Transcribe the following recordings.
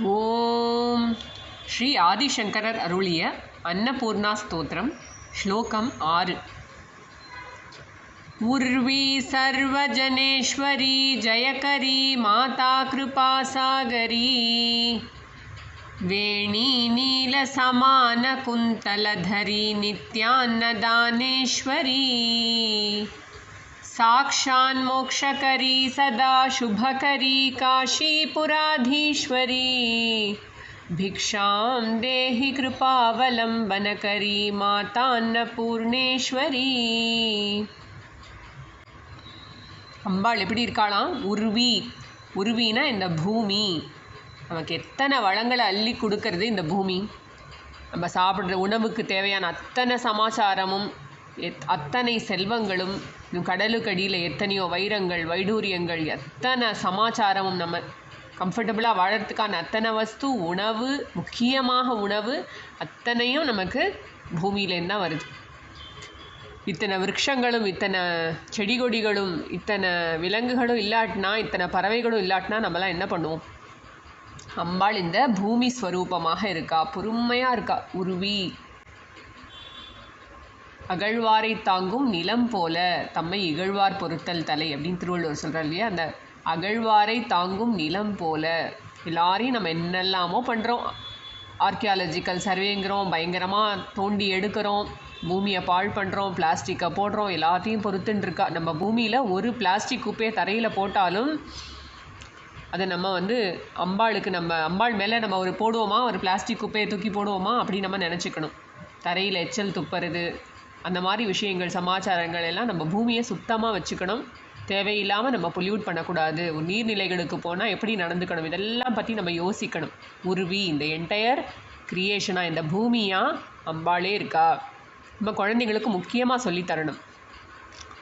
ॐ श्री आदिशङ्कर अरुळिय अन्नपूर्णा स्तोत्रं श्लोकम् आर्। उर्वी सर्वजनेश्वरी जयकरी माता कृपासागरी वेणीनीलसमानकुन्तलधरी नित्यान्नदानेश्वरी साक्षान्मोक्षकरी सदा शुभकरी काशीपुराधीश्वरी भिक्षां देहि कृपावलम्बनकरी मातान्नपूर्णेश्वरी அம்பாள் எப்படி இருக்காளாம் உருவி உருவினா இந்த பூமி நமக்கு எத்தனை வளங்களை அள்ளி கொடுக்கறது இந்த பூமி நம்ம சாப்பிட்ற உணவுக்கு தேவையான அத்தனை சமாச்சாரமும் எத் அத்தனை செல்வங்களும் இன்னும் கடலுக்கடியில் எத்தனையோ வைரங்கள் வைடூரியங்கள் எத்தனை சமாச்சாரமும் நம்ம கம்ஃபர்டபுளாக வாழறதுக்கான அத்தனை வஸ்து உணவு முக்கியமாக உணவு அத்தனையும் நமக்கு பூமியிலேருந்து தான் வருது. இத்தனை விரக்ஷங்களும் இத்தனை செடி கொடிகளும் இத்தனை விலங்குகளும் இல்லாட்டினா இத்தனை பறவைகளும் இல்லாட்டினா நம்மலாம் என்ன பண்ணுவோம்? அம்பாள் இந்த பூமி ஸ்வரூபமாக இருக்கா பொறுமையாக இருக்கா உருவி அகழ்வாரை தாங்கும் நிலம் போல தம்மை இகழ்வார் பொருத்தல் தலை அப்படின்னு திருவள்ளுவர் சொல்கிறார் இல்லையா? அந்த அகழ்வாரை தாங்கும் நிலம் போல எல்லாரையும் நம்ம என்னெல்லாமோ பண்ணுறோம் ஆர்கியாலஜிக்கல் சர்வேங்கிறோம் பயங்கரமாக தோண்டி எடுக்கிறோம் பூமியை பாழ் பண்ணுறோம் பிளாஸ்டிக்கை போடுறோம் எல்லாத்தையும் பொறுத்துன்ட்ருக்கா நம்ம பூமியில் ஒரு பிளாஸ்டிக் குப்பையை தரையில் போட்டாலும் அதை நம்ம வந்து அம்பாளுக்கு நம்ம அம்பாள் மேலே நம்ம ஒரு போடுவோமா? ஒரு பிளாஸ்டிக் குப்பையை தூக்கி போடுவோமா? அப்படி நம்ம நினச்சிக்கணும். தரையில் எச்சல் துப்புறது அந்த மாதிரி விஷயங்கள் சமாச்சாரங்கள் எல்லாம் நம்ம பூமியை சுத்தமாக வச்சுக்கணும். தேவையில்லாமல் நம்ம பொல்யூட் பண்ணக்கூடாது. ஒரு நீர்நிலைகளுக்கு போனால் எப்படி நடந்துக்கணும்? இதெல்லாம் பற்றி நம்ம யோசிக்கணும். உருவி இந்த என்டையர் க்ரியேஷனாக இந்த பூமியாக அம்பாளே இருக்கா? நம்ம குழந்தைங்களுக்கு முக்கியமாக சொல்லித் தரணும்.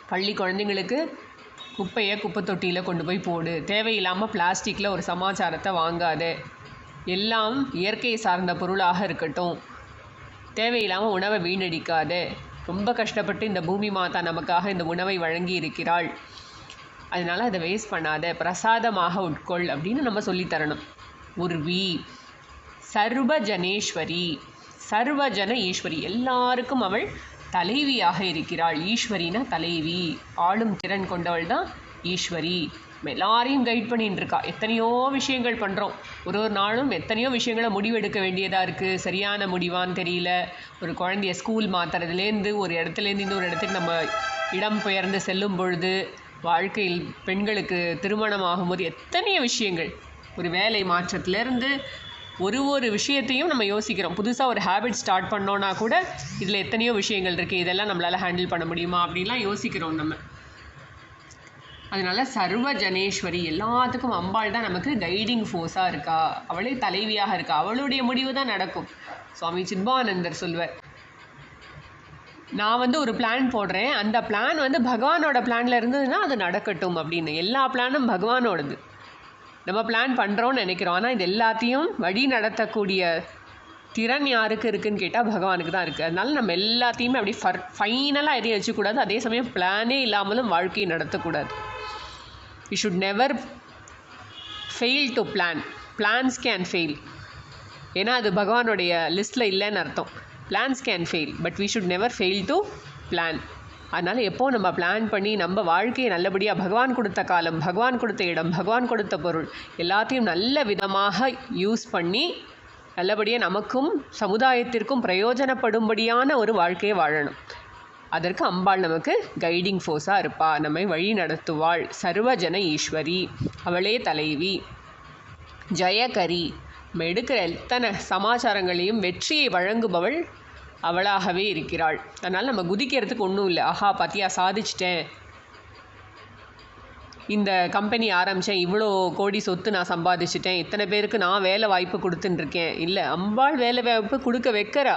பள்ளி குழந்தைங்களுக்கு குப்பையை குப்பை தொட்டியில் கொண்டு போய் போடு. தேவையில்லாமல் பிளாஸ்டிக்கில் ஒரு சமாச்சாரத்தை வாங்காத. எல்லாம் இயற்கையை சார்ந்த பொருளாக இருக்கட்டும். தேவையில்லாமல் உணவை வீணடிக்காத. ரொம்ப கஷ்டப்பட்டு இந்த பூமி மாதா நமக்காக இந்த உணவை வழங்கி இருக்கிறாள் அதனால் அதை வேஸ்ட் பண்ணாத பிரசாதமாக உட்கொள் அப்படின்னு நம்ம சொல்லித்தரணும். உர்வி சர்வஜனேஸ்வரி சர்வஜன ஈஸ்வரி எல்லாருக்கும் அவள் தலைவியாக இருக்கிறாள். ஈஸ்வரினா தலைவி. ஆளும் திறன் கொண்டவள் தான் ஈஸ்வரி. எல்லாரையும் கைட் பண்ணிட்டு இருக்கா. எத்தனையோ விஷயங்கள் பண்ணுறோம் ஒரு ஒரு நாளும் எத்தனையோ விஷயங்களை முடிவெடுக்க வேண்டியதாக இருக்குது சரியான முடிவான்னு தெரியல. ஒரு குழந்தைய ஸ்கூல் மாற்றுறதுலேருந்து ஒரு இடத்துலேருந்து இன்னொரு இடத்துக்கு நம்ம இடம் பெயர்ந்து செல்லும் பொழுது வாழ்க்கையில் பெண்களுக்கு திருமணம் ஆகும்போது எத்தனையோ விஷயங்கள். ஒரு வேலை மாற்றத்துலேருந்து ஒரு ஒரு விஷயத்தையும் நம்ம யோசிக்கிறோம். புதுசாக ஒரு ஹேபிட் ஸ்டார்ட் பண்ணோன்னா கூட இதில் எத்தனையோ விஷயங்கள் இருக்குது இதெல்லாம் நம்மளால் ஹேண்டில் பண்ண முடியுமா? அப்படின்லாம் யோசிக்கிறோம் நம்ம. அதனால சர்வ ஜனேஸ்வரி எல்லாத்துக்கும் அம்பாள் தான் நமக்கு கைடிங் ஃபோர்ஸாக இருக்கா. அவளே தலைவியாக இருக்கா. அவளுடைய முடிவு தான் நடக்கும். சுவாமி சித்பானந்தர் சொல்வர். நான் வந்து ஒரு பிளான் போடுறேன். அந்த பிளான் வந்து பகவானோட பிளானில் இருந்ததுன்னா அது நடக்கட்டும் அப்படின்னு. எல்லா பிளானும் பகவானோடது. நம்ம பிளான் பண்ணுறோன்னு நினைக்கிறோம். ஆனால் இது எல்லாத்தையும் வழி நடத்தக்கூடிய திறன் யாருக்கு இருக்குதுன்னு கேட்டால் பகவானுக்கு தான் இருக்குது அதனால நம்ம எல்லாத்தையுமே அப்படி ஃபர் ஃபைனலாக எதையும் வச்சுக்கூடாது. அதே சமயம் பிளானே இல்லாமலும் வாழ்க்கையை நடத்தக்கூடாது. We should never fail to plan plans can fail ஏன்னா அது பகவானுடைய லிஸ்ட்டில் இல்லைன்னு அர்த்தம். Plans can fail but we should never fail to plan அதனால் எப்போ நம்ம பிளான் பண்ணி நம்ம வாழ்க்கையை நல்லபடியாக பகவான் கொடுத்த காலம் பகவான் கொடுத்த இடம் பகவான் கொடுத்த பொருள் எல்லாத்தையும் நல்ல விதமாக யூஸ் பண்ணி நல்லபடியாக நமக்கும் சமுதாயத்திற்கும் பிரயோஜனப்படும்படியான ஒரு வாழ்க்கையை வாழணும். அதற்கு அம்பாள் நமக்கு கைடிங் ஃபோர்ஸாக இருப்பா. நம்மை வழி நடத்துவாள். சர்வஜன ஈஸ்வரி அவளே தலைவி. ஜெயகரி நம்ம எடுக்கிற எத்தனை சமாச்சாரங்களையும் வெற்றியை வழங்குபவள் அவளாகவே இருக்கிறாள். அதனால் நம்ம குதிக்கிறதுக்கு ஒன்றும் இல்லை. ஆஹா பாத்தியா சாதிச்சிட்டேன். இந்த கம்பெனி ஆரம்பித்தேன் இவ்வளோ கோடி சொத்து நான் சம்பாதிச்சிட்டேன். இத்தனை பேருக்கு நான் வேலை வாய்ப்பு கொடுத்துட்டுருக்கேன் இல்லை அம்பாள் வேலை வாய்ப்பு கொடுக்க வைக்கிறா.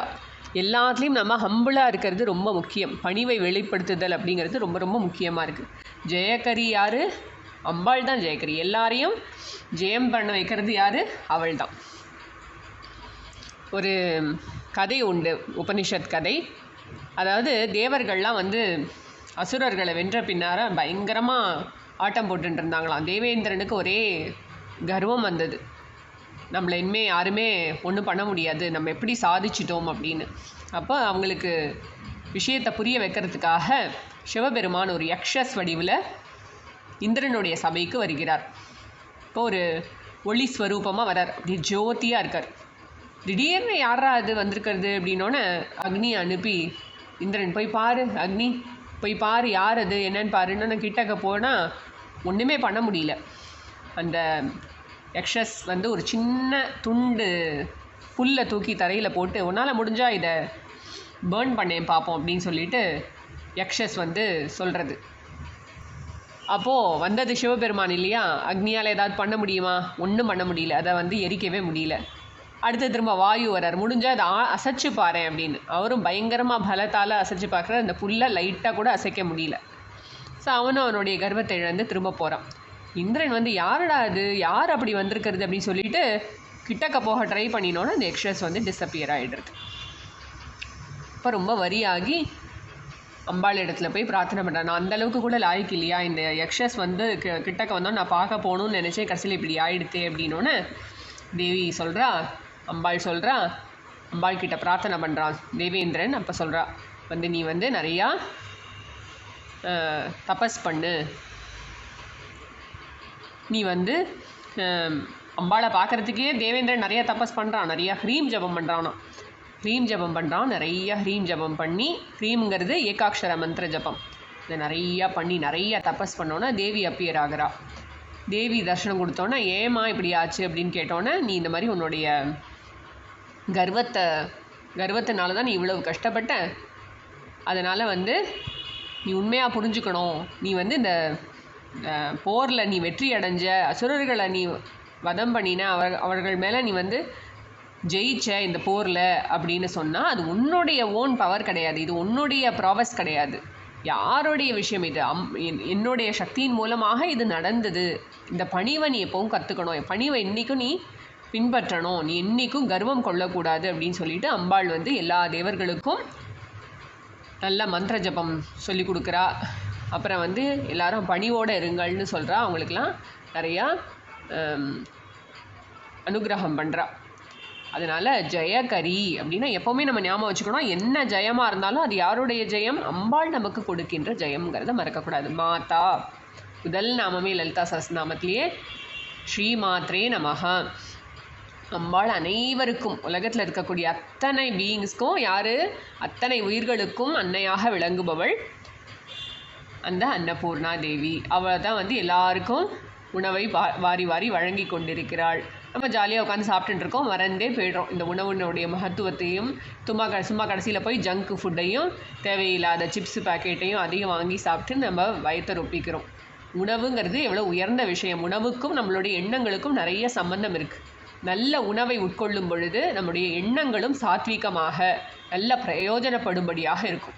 எல்லாத்துலேயும் நம்ம ஹம்பிளாக இருக்கிறது ரொம்ப முக்கியம். பணிவை வெளிப்படுத்துதல் அப்படிங்கிறது ரொம்ப ரொம்ப முக்கியமாக இருக்குது ஜெயக்கரி யார்? அம்பாள் தான் ஜெயக்கரி. எல்லாரையும் ஜெயம் பண்ண வைக்கிறது யார்? அவள் தான். ஒரு கதை உண்டு உபனிஷத் கதை. அதாவது தேவர்கள்லாம் வந்து அசுரர்களை வென்ற பின்னார பயங்கரமாக ஆட்டம் போட்டுட்டு இருந்தாங்களாம். தேவேந்திரனுக்கு ஒரே கர்வம் வந்தது. நம்மளை இனிமேல் யாருமே ஒன்றும் பண்ண முடியாது. நம்ம எப்படி சாதிச்சிட்டோம் அப்படின்னு. அப்போ அவங்களுக்கு விஷயத்தை புரிய வைக்கிறதுக்காக சிவபெருமான் ஒரு யக்ஷஸ் வடிவில் இந்திரனுடைய சபைக்கு வருகிறார். இப்போ ஒரு ஒளி ஸ்வரூபமாக வரார். அப்படி ஜோதியாக இருக்கார். திடீர்னு யாரா அது வந்திருக்கிறது அப்படின்னோடனே அக்னி அனுப்பி இந்திரன் போய் பாரு அக்னி போய் பாரு யார் அது? என்னன்னு பாருன்னு நான் கிட்டக்க போனால் ஒன்றுமே பண்ண முடியல. அந்த யக்ஷஸ் வந்து ஒரு சின்ன துண்டு புல்லை தூக்கி தரையில் போட்டு உன்னால் முடிஞ்சால் இதை பேர்ன் பண்ணேன் பார்ப்போம் அப்படின்னு சொல்லிட்டு யக்ஷஸ் வந்து சொல்கிறது அப்போது வந்தது சிவபெருமான் இல்லையா? அக்னியால் ஏதாவது பண்ண முடியுமா? ஒன்றும் பண்ண முடியல. அதை வந்து எரிக்கவே முடியல. அடுத்து திரும்ப வாயு வரார் முடிஞ்சால் அதை அசைச்சு பாரு அப்படின்னு. அவரும் பயங்கரமாக பலத்தால் அசைச்சு பார்க்குற அந்த புல்லை லைட்டாக கூட அசைக்க முடியல. ஸோ அவனும் அவனுடைய கர்வத்தை இழந்து திரும்ப போகிறான் இந்திரன் வந்து யாரடா அது யார் அப்படி வந்திருக்கிறது? அப்படின்னு சொல்லிட்டு கிட்டக்க போக ட்ரை பண்ணினோன்னா அந்த எக்ஸஸ் வந்து டிஸப்பியர் ஆகிடுறது இப்போ ரொம்ப வரியாகி அம்பாள் இடத்துல போய் பிரார்த்தனை பண்ணுறேன் நான் அந்தளவுக்கு கூட லாய்க்கு இல்லையா? இந்த யக்ஷஸ் வந்து கிட்டக்க வந்தோம் நான் பார்க்க போகணும்னு நினச்சேன் கடைசியில் இப்படி ஆகிடுத்தே அப்படின்னோடனே தேவி சொல்கிறா அம்பாள் சொல்கிறா அம்பாள் கிட்ட பிரார்த்தனை பண்ணுறான் தேவேந்திரன் அப்போ சொல்கிறா வந்து நீ வந்து நிறையா தபஸ் பண்ணு. நீ வந்து அம்பாளை பார்க்கறதுக்கே தேவேந்திரன் நிறைய தபஸ் பண்ணுறான் நிறையா ஹ்ரீம் ஜபம் பண்ணுறானா ஹ்ரீம் ஜபம் பண்ணுறான் நிறைய ஹ்ரீம் ஜபம் பண்ணி ஹ்ரீம்ங்கிறது ஏகாட்சர மந்திர ஜபம். இதை நிறையா பண்ணி நிறையா தபஸ் பண்ணோன்னா தேவி அப்பியர் ஆகிறா. தேவி தர்ஷனம் கொடுத்தோன்னே ஏமா இப்படி ஆச்சு அப்படின்னு கேட்டோன்னே நீ இந்த மாதிரி உன்னுடைய கர்வத்தை கர்வத்தினால தான் நீ இவ்வளவு கஷ்டப்பட்ட. அதனால் வந்து நீ உண்மையாக புரிஞ்சுக்கணும். நீ வந்து இந்த போரில் நீ வெற்றி அடைஞ்ச அசுரர்களை நீ வதம் பண்ணின அவர் அவர்கள் மேலே நீ வந்து ஜெயிச்ச இந்த போரில் அப்படின்னு சொன்னால் அது உன்னுடைய ஓன் பவர் கிடையாது. இது உன்னுடைய ப்ராவஸ் கிடையாது. யாருடைய விஷயம் இது? அம் என்- என்னுடைய சக்தியின் மூலமாக இது நடந்தது. இந்த பணிவை நீ எப்பவும் கற்றுக்கணும் என் பணிவை என்றைக்கும் நீ பின்பற்றணும். நீ என்றைக்கும் கர்வம் கொள்ளக்கூடாது அப்படின்னு சொல்லிட்டு அம்பாள் வந்து எல்லா தேவர்களுக்கும் நல்ல மந்திர ஜபம் சொல்லி கொடுக்குறா. அப்புறம் வந்து எல்லாரும் பணிவோடு இருங்கள்னு சொல்கிறா அவங்களுக்கெல்லாம் நிறையா அனுகிரகம் பண்ணுறா அதனால் ஜெயகரி அப்படின்னா எப்போவுமே நம்ம ஞாபகம் வச்சுக்கணும். என்ன ஜெயமாக இருந்தாலும் அது யாருடைய ஜெயம்? அம்பாள் நமக்கு கொடுக்கின்ற ஜெயம்ங்கிறத மறக்கக்கூடாது. மாதா. முதல் நாமமே லலிதா சஹஸ்ரநாமத்திலேயே ஸ்ரீ மாத்ரே நமஹ. அம்பாள் அனைவருக்கும் உலகத்தில் இருக்கக்கூடிய அத்தனை பீயிங்ஸ்க்கும் யார்? அத்தனை உயிர்களுக்கும் அன்னையாக விளங்குபவள் அந்த அன்னபூர்ணா தேவி. அவள் தான் வந்து எல்லாருக்கும் உணவை வா- வாரி வாரி வழங்கி கொண்டிருக்கிறாள். நம்ம ஜாலியாக உட்காந்து சாப்பிட்டுட்டு இருக்கோம். மறந்தே போயிடுறோம். இந்த உணவுனுடைய மகத்துவத்தையும் சும்மா க சும்மா கடைசியில் போய் ஜங்க் ஃபுட்டையும் தேவையில்லாத சிப்ஸ் பாக்கெட்டையும் அதிகம் வாங்கி சாப்பிட்டு நம்ம வயத்தை ரொப்பிக்கிறோம். உணவுங்கிறது எவ்வளோ உயர்ந்த விஷயம். உணவுக்கும் நம்மளுடைய எண்ணங்களுக்கும் நிறைய சம்பந்தம் இருக்குது நல்ல உணவை உட்கொள்ளும் பொழுது நம்முடைய எண்ணங்களும் சாத்வீகமாக நல்ல பிரயோஜனப்படும்படியாக இருக்கும்.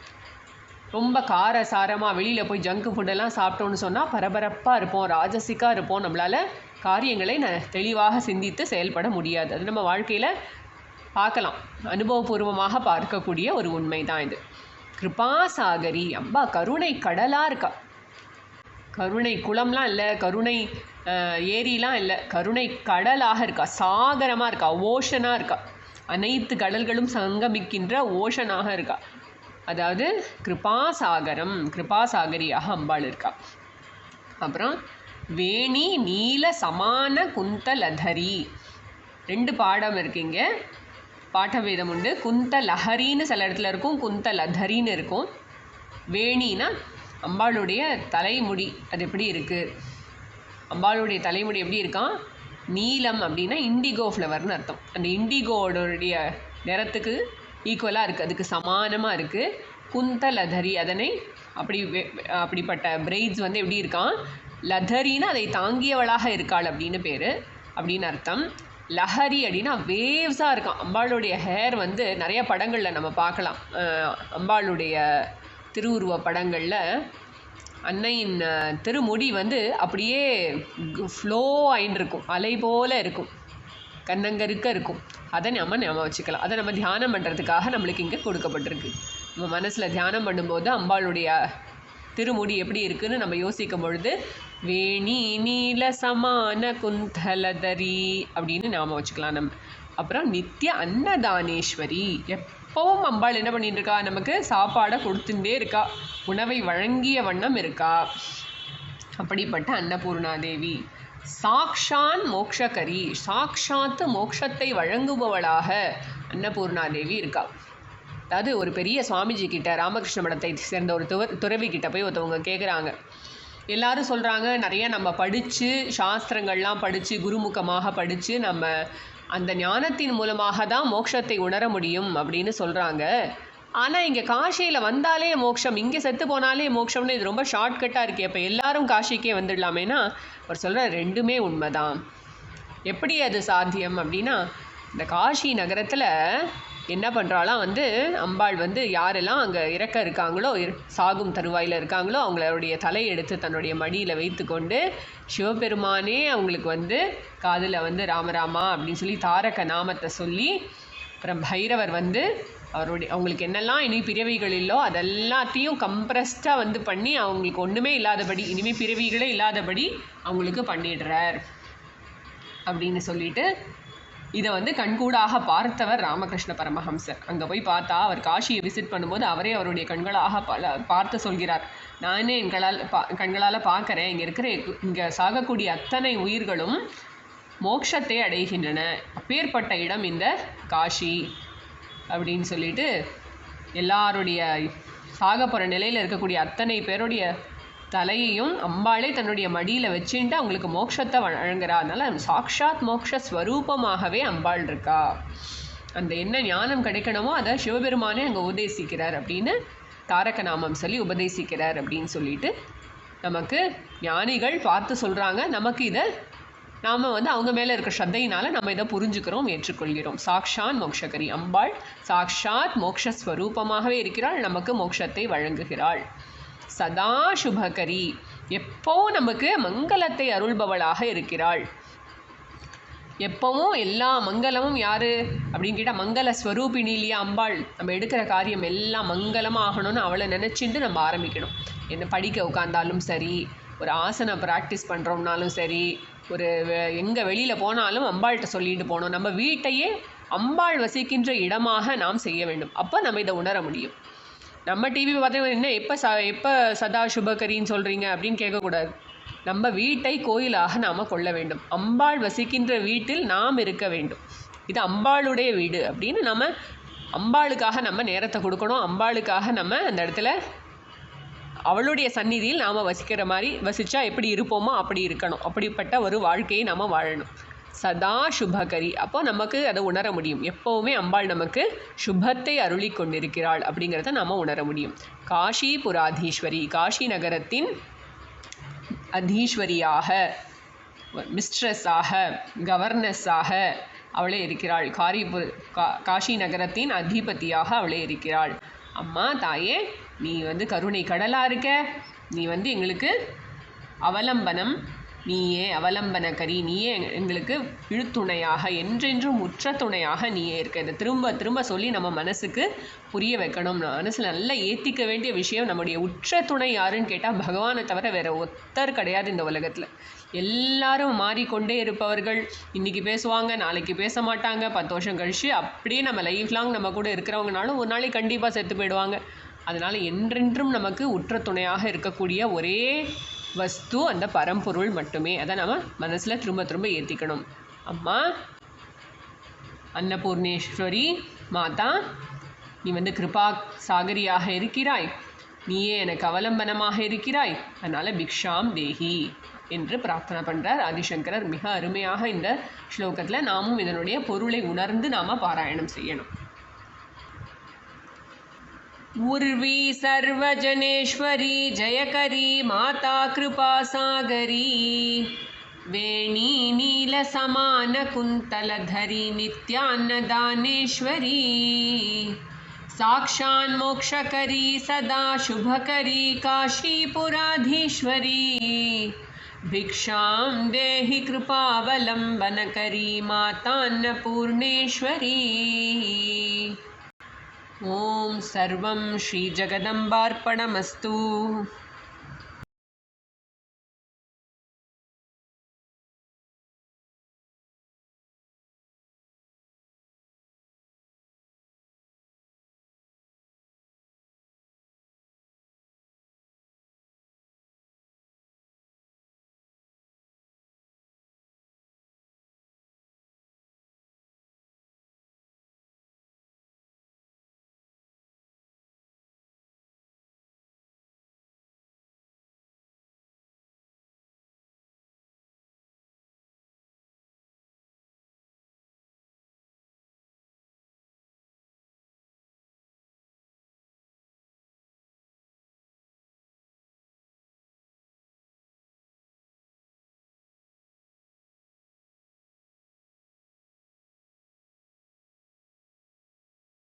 ரொம்ப கார சாரமாக வெளியில் போய் ஜங்க் ஃபுட்டெல்லாம் சாப்பிட்டோன்னு சொன்னால் பரபரப்பாக இருப்போம் ராஜசிக்காக இருப்போம். நம்மளால் காரியங்களை ந தெளிவாக சிந்தித்து செயல்பட முடியாது. அது நம்ம வாழ்க்கையில் பார்க்கலாம். அனுபவபூர்வமாக பார்க்கக்கூடிய ஒரு உண்மை தான் இது கிருபாசாகரி அம்பா கருணை கடலாக இருக்கா? கருணை குளம்லாம் இல்லை கருணை ஏரிலாம் இல்லை கருணை கடலாக இருக்கா? சாகரமாக இருக்கா? ஓஷனாக இருக்கா? அனைத்து கடல்களும் சங்கமிக்கின்ற ஓஷனாக இருக்கா? அதாவது கிருபாசாகரம் கிருபாசாகரியாக அம்பாள் இருக்கா. அப்புறம் வேணி நீல சமான குந்தலதரி ரெண்டு பாடம் இருக்குங்க. பாட்டவேதம் உண்டு. குந்தலஹரின்னு சில இடத்துல இருக்கும் குந்த லதரின்னு இருக்கும். வேணினா அம்பாளுடைய தலைமுடி அது எப்படி இருக்குது அம்பாளுடைய தலைமுடி எப்படி இருக்கான் நீலம் அப்படின்னா இண்டிகோ ஃப்ளவர்னு அர்த்தம். அந்த இண்டிகோடைய நிறத்துக்கு ஈக்குவலாக இருக்குது அதுக்கு சமானமாக இருக்குது குந்த லதரி அதனை அப்படி அப்படிப்பட்ட பிரைட்ஸ் வந்து எப்படி இருக்கான்? லதரின்னு அதை தாங்கியவளாக இருக்காள் அப்படின்னு பேர். அப்படின்னு அர்த்தம். லஹரி அப்படின்னா வேவ்ஸாக இருக்கான். அம்பாளுடைய ஹேர் வந்து நிறைய படங்களில் நம்ம பார்க்கலாம். அம்பாளுடைய திருவுருவ படங்களில் அன்னையின் திருமுடி வந்து அப்படியே ஃப்ளோ ஆயின்னு இருக்கும். அலை போல இருக்கும். கண்ணங்கருக்க இருக்கும். அதை நம்ம ஞாபகம் வச்சுக்கலாம். அதை நம்ம தியானம் பண்ணுறதுக்காக நம்மளுக்கு இங்கே கொடுக்கப்பட்டிருக்கு. நம்ம மனசில் தியானம் பண்ணும்போது அம்பாளுடைய திருமுடி எப்படி இருக்குன்னு நம்ம யோசிக்கும் பொழுது வேணி நீல சமான குந்தலதரி அப்படின்னு ஞாபகம் வச்சுக்கலாம் நம்ம. அப்புறம் நித்திய அன்னதானேஸ்வரி. எப்பவும் அம்பாள் என்ன பண்ணிட்டு இருக்கா நமக்கு சாப்பாடை கொடுத்துட்டே இருக்கா. உணவை வழங்கிய வண்ணம் இருக்கா. அப்படிப்பட்ட அன்னபூர்ணா தேவி சாக்ஷான் மோக்ஷகரி. சாக்ஷாத்து மோக்ஷத்தை வழங்குபவளாக அன்னபூர்ணா தேவி இருக்கா. அதாவது ஒரு பெரிய சுவாமிஜி கிட்ட ராமகிருஷ்ண மடத்தை சேர்ந்த ஒரு துவ துறவி கிட்ட போய் ஒருத்தவங்க கேட்குறாங்க எல்லாரும் சொல்கிறாங்க நிறைய நம்ம படித்து சாஸ்திரங்கள்லாம் படித்து குருமுகமாக படித்து நம்ம அந்த ஞானத்தின் மூலமாக தான் மோட்சத்தை உணர முடியும் அப்படின்னு சொல்கிறாங்க ஆனால் இங்கே காஷியில் வந்தாலே மோட்சம் இங்கே செத்து போனாலே மோட்சம்னு இது ரொம்ப ஷார்ட்கட்டாக இருக்கே. இப்போ எல்லாரும் காஷிக்கே வந்துடலாமேனா அவர் சொல்கிற ரெண்டுமே உண்மைதான். எப்படி அது சாத்தியம் அப்படின்னா இந்த காஷி நகரத்தில் என்ன பண்ணுறாலாம் வந்து அம்பாள் வந்து யாரெல்லாம் அங்கே இறக்க இருக்காங்களோ சாகும் தருவாயில் இருக்காங்களோ அவங்களுடைய தலையை எடுத்து தன்னுடைய மடியில் வைத்துக்கொண்டு சிவபெருமானே அவங்களுக்கு வந்து காதில் வந்து ராமராமா அப்படின்னு சொல்லி தாரக நாமத்தை சொல்லி அப்புறம் பைரவர் வந்து அவருடைய அவங்களுக்கு என்னெல்லாம் இனி பிறவிகள் இல்லோ அதெல்லாத்தையும் கம்ப்ரஸ்டாக வந்து பண்ணி அவங்களுக்கு ஒன்றுமே இல்லாதபடி இனிமேல் பிறவிகளே இல்லாதபடி அவங்களுக்கு பண்ணிடுறார். அப்படின்னு சொல்லிட்டு இதை வந்து கண்கூடாக பார்த்தவர் ராமகிருஷ்ண பரமஹம்சர். அங்கே போய் பார்த்தா அவர் காஷியை விசிட் பண்ணும்போது அவரே அவருடைய கண்களாக பல பார்த்து சொல்கிறார். நானே எங்களால் பா கண்களால் பார்க்குறேன். இங்கே இருக்கிற இங்கே சாகக்கூடிய அத்தனை உயிர்களும் மோட்சத்தை அடைகின்றன. அப்பேற்பட்ட இடம் இந்த காஷி. அப்படின்னு சொல்லிட்டு எல்லாருடைய சாக போகிற நிலையில் இருக்கக்கூடிய அத்தனை பேருடைய தலையையும் அம்பாளே தன்னுடைய மடியில் வச்சுட்டு அவங்களுக்கு மோட்சத்தை வழங்குறா. அதனால சாக்ஷாத் மோட்ச ஸ்வரூபமாகவே அம்பாள் இருக்கா. அந்த என்ன ஞானம் கிடைக்கணுமோ அதை சிவபெருமானே அங்கே உபதேசிக்கிறார் அப்படின்னு தாரக நாமம் சொல்லி உபதேசிக்கிறார் அப்படின்னு சொல்லிட்டு நமக்கு ஞானிகள் பார்த்து சொல்கிறாங்க நமக்கு இதை நாம் வந்து அவங்க மேலே இருக்க ஸ்ரத்தையினால நம்ம இதை புரிஞ்சுக்கிறோம் ஏற்றுக்கொள்கிறோம். சாக்ஷான் மோக்ஷகரி அம்பாள். சாக்ஷாத் மோக்ஷஸ்வரூபமாகவே இருக்கிறாள். நமக்கு மோக்ஷத்தை வழங்குகிறாள். சதா சுபகரி எப்போ நமக்கு மங்களத்தை அருள்பவளாக இருக்கிறாள்? எப்பவும் எல்லா மங்களமும் யாரு? அப்படின்னு கேட்டால் மங்கள ஸ்வரூபிணி இல்லையா அம்பாள்? நம்ம எடுக்கிற காரியம் எல்லாம் மங்களமாக ஆகணும்னு அவளை நினச்சிட்டு நம்ம ஆரம்பிக்கணும். என்ன படிக்க உட்காந்தாலும் சரி ஒரு ஆசனம் ப்ராக்டிஸ் பண்ணுறோம்னாலும் சரி ஒரு எங்கே வெளியில் போனாலும் அம்பாள்கிட்ட சொல்லிட்டு போகணும். நம்ம வீட்டையே அம்பாள் வசிக்கின்ற இடமாக நாம் செய்ய வேண்டும். அப்போ நம்ம இதை உணர முடியும். நம்ம டிவி பார்த்தீங்கன்னா என்ன எப்போ ச எப்போ சதா சுபகரின்னு சொல்கிறீங்க அப்படின்னு கேட்கக்கூடாது. நம்ம வீட்டை கோயிலாக நாம் கொள்ள வேண்டும். அம்பாள் வசிக்கின்ற வீட்டில் நாம் இருக்க வேண்டும். இது அம்பாளுடைய வீடு அப்படின்னு நம்ம அம்பாளுக்காக நம்ம நேரத்தை கொடுக்கணும். அம்பாளுக்காக நம்ம அந்த இடத்துல அவளுடைய சந்நிதியில் நாம் வசிக்கிற மாதிரி வசித்தா எப்படி இருப்போமோ அப்படி இருக்கணும். அப்படிப்பட்ட ஒரு வாழ்க்கையை நாம் வாழணும். சதா சுபகரி. அப்போ நமக்கு அதை உணர முடியும். எப்போவுமே அம்பாள் நமக்கு சுபத்தை அருளி கொண்டிருக்கிறாள் அப்படிங்கிறத நாம் உணர முடியும். காஷி புராதீஸ்வரி காஷி நகரத்தின் அதீஸ்வரியாக மிஸ்ட்ரஸாக கவர்னஸாக அவளே இருக்கிறாள். காரிபு கா காஷி நகரத்தின் அதிபதியாக அவளே இருக்கிறாள். அம்மா தாயே நீ வந்து கருணை கடலாக இருக்க. நீ வந்து எங்களுக்கு அவலம்பனம். நீயே அவலம்பன கரி. நீயே எங்களுக்கு இழுத்துணையாக. என்றென்றும் உற்ற துணையாக நீயே இருக்க. இதை திரும்ப திரும்ப சொல்லி நம்ம மனசுக்கு புரிய வைக்கணும். மனசில் நல்லா ஏற்றிக்க வேண்டிய விஷயம் நம்முடைய உற்ற துணை யாருன்னு கேட்டால் பகவானை தவிர வேறு ஒத்தர் கிடையாது இந்த உலகத்தில். எல்லாரும் மாறிக்கொண்டே இருப்பவர்கள். இன்றைக்கி பேசுவாங்க நாளைக்கு பேச மாட்டாங்க. பத்து வருஷம் கழிச்சு அப்படியே நம்ம லைஃப் லாங் நம்ம கூட இருக்கிறவங்கனாலும் ஒரு நாளைக்கு கண்டிப்பாக செத்து போயிடுவாங்க. அதனால் என்றென்றும் நமக்கு உற்ற துணையாக இருக்கக்கூடிய ஒரே வஸ்து அந்த பரம்பொருள் மட்டுமே. அதை நம்ம மனசில் திரும்ப திரும்ப ஏற்றிக்கணும் அம்மா அன்னபூர்ணேஸ்வரி மாதா நீ வந்து கிருபா சாகரியாக இருக்கிறாய். நீயே எனக்கு அவலம்பனமாக இருக்கிறாய். அதனால் பிக்ஷாம் தேஹி என்று பிரார்த்தனை பண்ணுறார் ஆதிசங்கரர். மிக அருமையாக இந்த ஸ்லோகத்தில் நாமும் இதனுடைய பொருளை உணர்ந்து நாம் பாராயணம் செய்யணும். उर्वी सर्वजनेश्वरी जयकरी माता कृपासागरी वेणी नीलसमानकुन्तलधरी नित्यान्नदानेश्वरी साक्षान्मोक्षकरी सदा शुभकरी काशीपुराधीश्वरी। भिक्षां देहि कृपावलम्बनकरी मातान्नपूर्णेश्वरी ॐ सर्वं श्रीजगदम्बार्पणमस्तु